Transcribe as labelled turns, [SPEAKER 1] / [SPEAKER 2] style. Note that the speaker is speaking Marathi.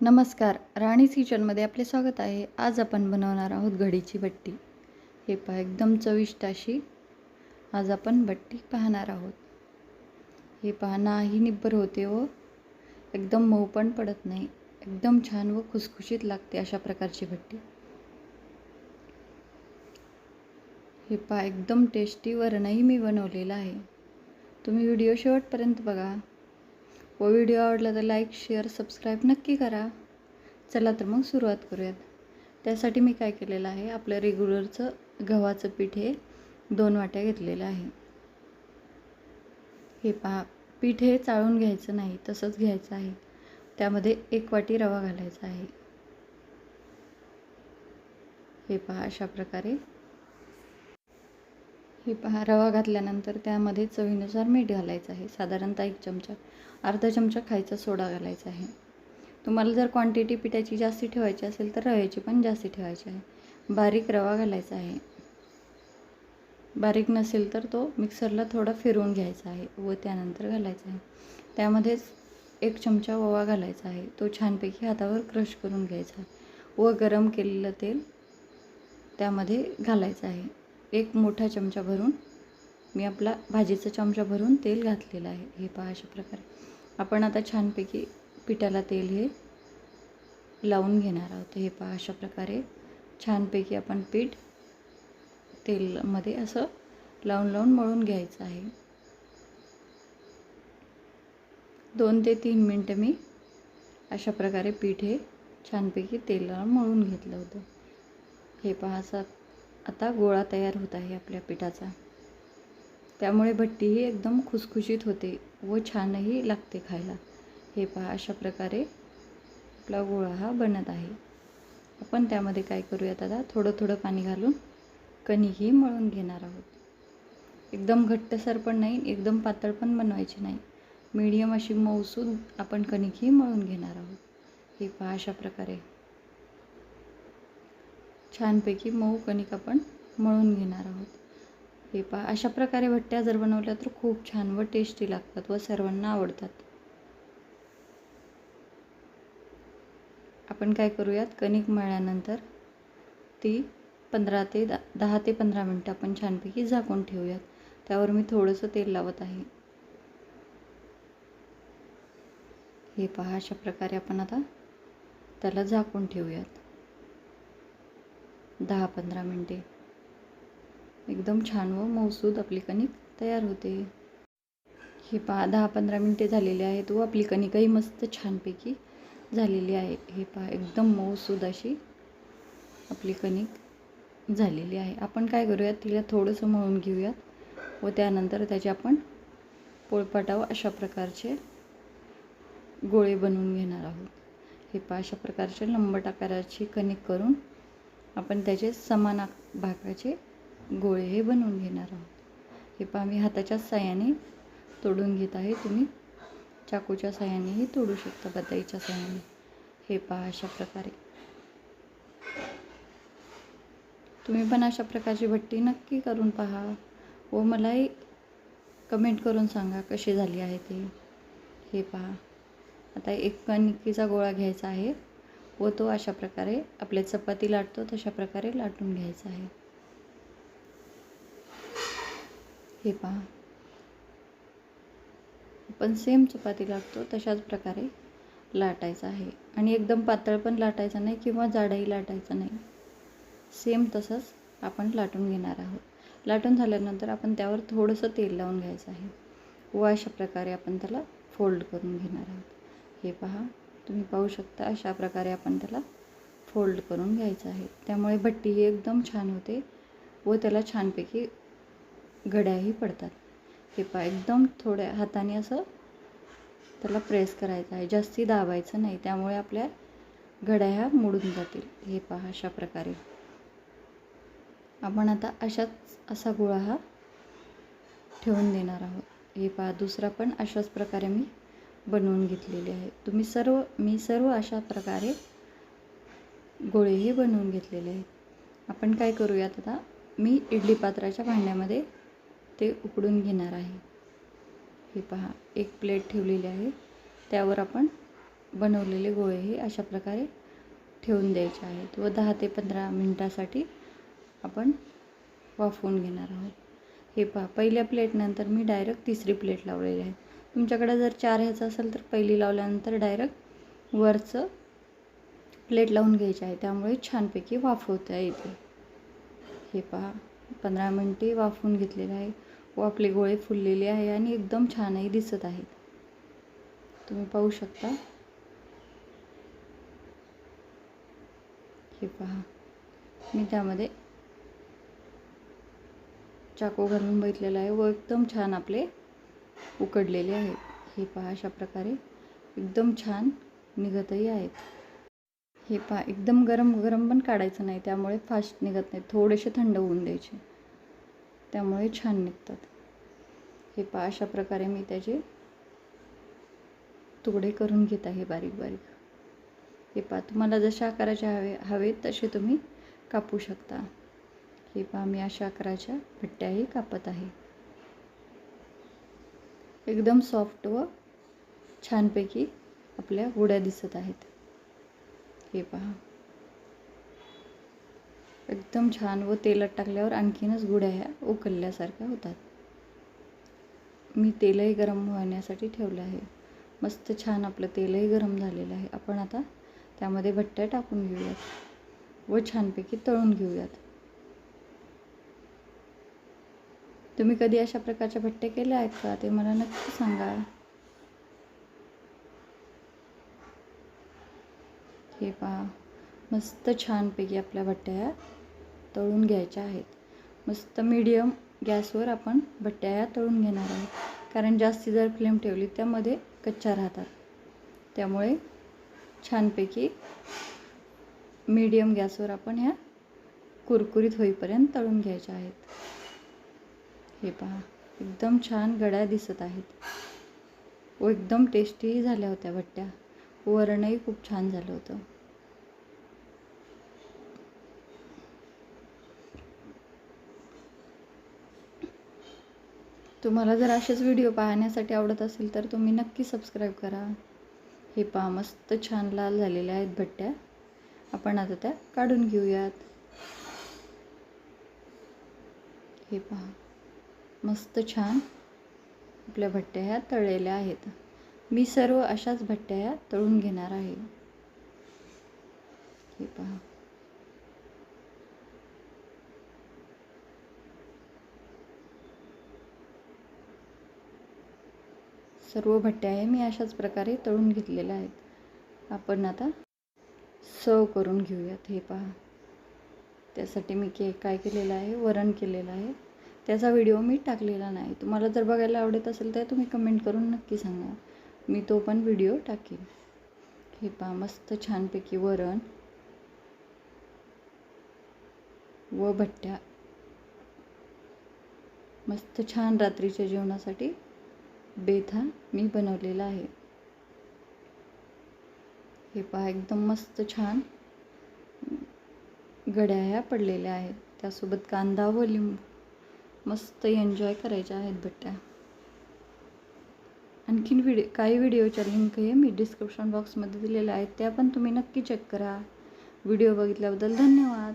[SPEAKER 1] नमस्कार राणीज किचनमध्ये आपले स्वागत आहे. आज आपण बनवणार आहोत घडीची बट्टी. हे पहा एकदम चविष्ट अशी. आज आपण बट्टी पाहणार आहोत. हे पहा नाही निब्बर होते व एकदम मऊ पण पडत नाही. एकदम छान व खुसखुशीत लागते अशा प्रकारची बट्टी. हे पहा एकदम टेस्टी वरणही मी बनवलेलं आहे. तुम्ही व्हिडिओ शेवटपर्यंत बघा. व व्हिडिओ आवडला तर लाईक शेअर सबस्क्राईब नक्की करा. चला तर मग सुरुवात करूयात. त्यासाठी मी काय केलेलं आहे आपलं रेग्युलरचं गव्हाचं पीठ हे दोन वाट्या घेतलेलं आहे. हे पहा पीठ हे चाळून घ्यायचं नाही तसंच घ्यायचं आहे. त्यामध्ये एक वाटी रवा घालायचा आहे. हे पहा अशा प्रकारे ही पहा रवा घातल्यानंतर त्यामध्ये चवीनुसार मीठ घालायचं आहे. साधारणतः एक चमचा अर्धा चमचा खायचा सोडा घालायचा आहे. तुम्हाला जर क्वांटिटी पिठाची जास्ती ठेवायची असेल तर रव्याची पण जास्ती ठेवायची आहे. बारीक रवा घालायचा आहे. बारीक नसेल तर तो मिक्सरला थोडा फिरवून घ्यायचा आहे व त्यानंतर घालायचा आहे. त्यामध्येच एक चमचा ओवा घालायचा आहे. तो छानपैकी हातावर क्रश करून घ्यायचा आहे. व गरम केलेलं तेल त्यामध्ये घालायचं आहे. एक मोठा चमचा भरून मी आपला भाजीचा चमचा भरून तेल घातलेलं आहे. हे पहा अशा प्रकारे. आपण आता छानपैकी पिठाला तेल हे लावून घेणार आहोत. हे पहा अशा प्रकारे छानपैकी आपण पीठ तेलमध्ये असं लावून लावून मळून घ्यायचं आहे. दोन ते तीन मिनटं मी अशा प्रकारे पीठ हे छानपैकी तेलाला मळून घेतलं होतं. हे पहा असं आता गोळा तयार होत आहे आपल्या पिठाचा. त्यामुळे भट्टीही एकदम खुसखुशीत होते व छानही लागते खायला. हे पहा अशा प्रकारे आपला गोळा हा बनत आहे. आपण त्यामध्ये काय करूयात आता? थोडं थोडं पाणी घालून कणीही मळून घेणार आहोत. एकदम घट्टसर पण नाही एकदम पातळ पण बनवायची नाही. मीडियम अशी मऊसूद आपण कणिकही मळून घेणार आहोत. हे पहा अशा प्रकारे. छानपैकी मऊ कणिक आपण मळून घेणार आहोत. हे पहा अशा प्रकारे भट्ट्या जर बनवल्या तर खूप छान व टेस्टी लागतात व सर्वांना आवडतात. आपण काय करूयात? कणिक मळल्यानंतर ती पंधरा ते दा दहा ते पंधरा मिनटं आपण छानपैकी झाकून ठेवूयात. त्यावर मी थोडंसं तेल लावत आहे. हे पहा अशा प्रकारे आपण आता त्याला झाकून ठेवूयात. दहा पंधरा मिनटे. एकदम छान व मऊसूद आपली कणिक तयार होते. हे पहा दहा पंधरा मिनटे झालेले आहेत व आपली कणिकही मस्त छानपैकी झालेली आहे. हे पहा एकदम मऊसूद अशी आपली कणिक झालेली आहे. आपण काय करूयात तिला थोडंसं मळून घेऊयात व त्यानंतर त्याचे आपण पोळपाटाव अशा प्रकारचे गोळे बनवून घेणार आहोत. हे पहा अशा प्रकारचे लंबट आकाराची कणिक करून आपण त्याचे समान भागाचे गोळे हे बनवून घेणार आहोत. हे पहा मी हाताच्या साह्याने तोडून घेत आहे. तुम्ही चाकूच्या साह्यानेही तोडू शकता बदाईच्या साह्याने. हे पहा अशा प्रकारे. तुम्ही पण अशा प्रकारची भट्टी नक्की करून पहा. व मलाही कमेंट करून सांगा कशी झाली आहे ते. हे पहा आता एक कणिकीचा गोळा घ्यायचा आहे. व तो अशा प्रकारे आपल्या चपाती लाटतो तशा प्रकारे लाटून घ्यायचा आहे. हे पहा. आपण सेम चपाती लाटतो तशाच प्रकारे लाटायचं आहे. आणि एकदम पातळ पण लाटायचं नाही किंवा जाडही लाटायचं नाही. सेम तसंच आपण लाटून घेणार आहोत. लाटून झाल्यानंतर आपण त्यावर थोडंसं तेल लावून घ्यायचं आहे. व अशा प्रकारे आपण त्याला फोल्ड करून घेणार आहोत. हे पहा. तुम्ही पाहू शकता अशा प्रकारे आपण त्याला फोल्ड करून घ्यायचं आहे. त्यामुळे भट्टी ही एकदम छान होते व त्याला छानपैकी घड्याही पडतात. हे पहा एकदम थोड्या हाताने असं त्याला प्रेस करायचं आहे. जास्ती दाबायचं नाही. त्यामुळे आपल्या घड्या ह्या मोडून जातील. हे पहा अशा प्रकारे. आपण आता अशाच असा गोळा हा ठेवून देणार आहोत. हे पहा दुसरा पण अशाच प्रकारे मी बनवून घेतलेले आहे. तुम्ही सर्व मी सर्व अशा प्रकारे गोळेही बनवून घेतलेले आहेत. आपण काय करूयात आता? मी इडली पात्राच्या भांड्यामध्ये ते उकडून घेणार आहे. हे पहा एक प्लेट ठेवलेली आहे. त्यावर आपण बनवलेले गोळे हे अशा प्रकारे ठेवून द्यायचे आहेत व दहा ते पंधरा मिनटासाठी आपण वाफवून घेणार आहोत. हे पहा पहिल्या प्लेटनंतर मी डायरेक्ट तिसरी प्लेट लावलेली आहे. तुमच्याकडे जर चार ह्याचं असेल तर पहिली लावल्यानंतर डायरेक्ट वरचं प्लेट लावून घ्यायची आहे. त्यामुळे छानपैकी वाफवता येते हे पहा पंधरा मिनटे वाफवून घेतलेले आहे. व आपले गोळे फुललेले आहे आणि एकदम छानही दिसत आहेत. तुम्ही पाहू शकता. हे पहा मी त्यामध्ये चाकू घालून बघितलेला आहे. व एकदम छान आपले उकडलेले आहेत. हे पहा अशा प्रकारे एकदम छान निघतही आहेत. हे पहा एकदम गरम गरम पण काढायचं नाही त्यामुळे फास्ट निघत नाही थोडेसे थंड होऊन द्यायचे. त्यामुळे छान निघतात. हे पहा अशा प्रकारे मी त्याचे तुकडे करून घेत आहे बारीक बारीक. हे पहा तुम्हाला जसे आकाराचे हवे हवे तसे तुम्ही कापू शकता. हे पहा मी अशा आकाराच्या भट्ट्याही कापत आहे. एकदम सॉफ्ट व छानपैकी आपल्या गुड्या दिसत आहेत. हे पहा. एकदम छान व तेलात टाकल्यावर आणखीनच गुड्या ह्या उकलल्यासारख्या होतात. मी तेलही गरम होण्यासाठी ठेवलं आहे. मस्त छान आपलं तेलही गरम झालेलं आहे. आपण आता त्यामध्ये भट्ट्या टाकून घेऊयात व छानपैकी तळून घेऊयात. तुम्ही कधी अशा प्रकारच्या भट्टे केल्या आहेत का? ते मला नक्की सांगा. हे पहा. मस्त छानपैकी आपल्या भट्ट्या तळून घ्यायच्या आहेत. मस्त मीडियम गॅसवर आपण भट्ट्या ह्या तळून घेणार आहोत. कारण जास्ती जर फ्लेम ठेवली त्यामध्ये कच्च्या राहतात. त्यामुळे छानपैकी मीडियम गॅसवर आपण ह्या कुरकुरीत होईपर्यंत तळून घ्यायच्या आहेत. हे पहा एकदम छान गड्या दिसत आहेत. व एकदम टेस्टीही झाल्या होत्या भट्ट्या. वरणही खूप छान झालं होतं. तुम्हाला जर असेच व्हिडिओ पाहण्यासाठी आवडत असेल तर तुम्ही नक्की सबस्क्राईब करा. हे पहा मस्त छान लाल झालेल्या आहेत भट्ट्या. आपण आता त्या काढून घेऊयात. हे पहा. मस्त छान आपल्या भट्ट्या ह्या तळलेल्या आहेत. मी सर्व अशाच भट्ट्या ह्या तळून घेणार आहे. हे पहा. सर्व भट्ट्या आहे मी अशाच प्रकारे तळून घेतलेल्या आहेत. आपण आता सर्व करून घेऊयात. हे पहा. त्यासाठी मी के काय केलेलं आहे? वरण केलेलं आहे. त्याचा व्हिडिओ मी टाकलेला नाही. तुम्हाला जर बघायला आवडत असेल तर तुम्ही कमेंट करून नक्की सांगा. मी तो पण व्हिडिओ टाकेन हे पहा मस्त छानपैकी वरण. व भट्ट्या. मस्त छान रात्रीच्या जेवणासाठी बेथा मी बनवलेला आहे. हे पहा एकदम मस्त छान गड्या ह्या पडलेल्या आहेत. त्यासोबत कांदा व लिंबू. मस्त एन्जॉय करायच्या आहेत बट्ट्या. आणखीन व्हिडिओ काही व्हिडिओच्या लिंक हे मी डिस्क्रिप्शन बॉक्समध्ये दिलेल्या आहेत त्या पण तुम्ही नक्की चेक करा. व्हिडिओ बघितल्याबद्दल धन्यवाद.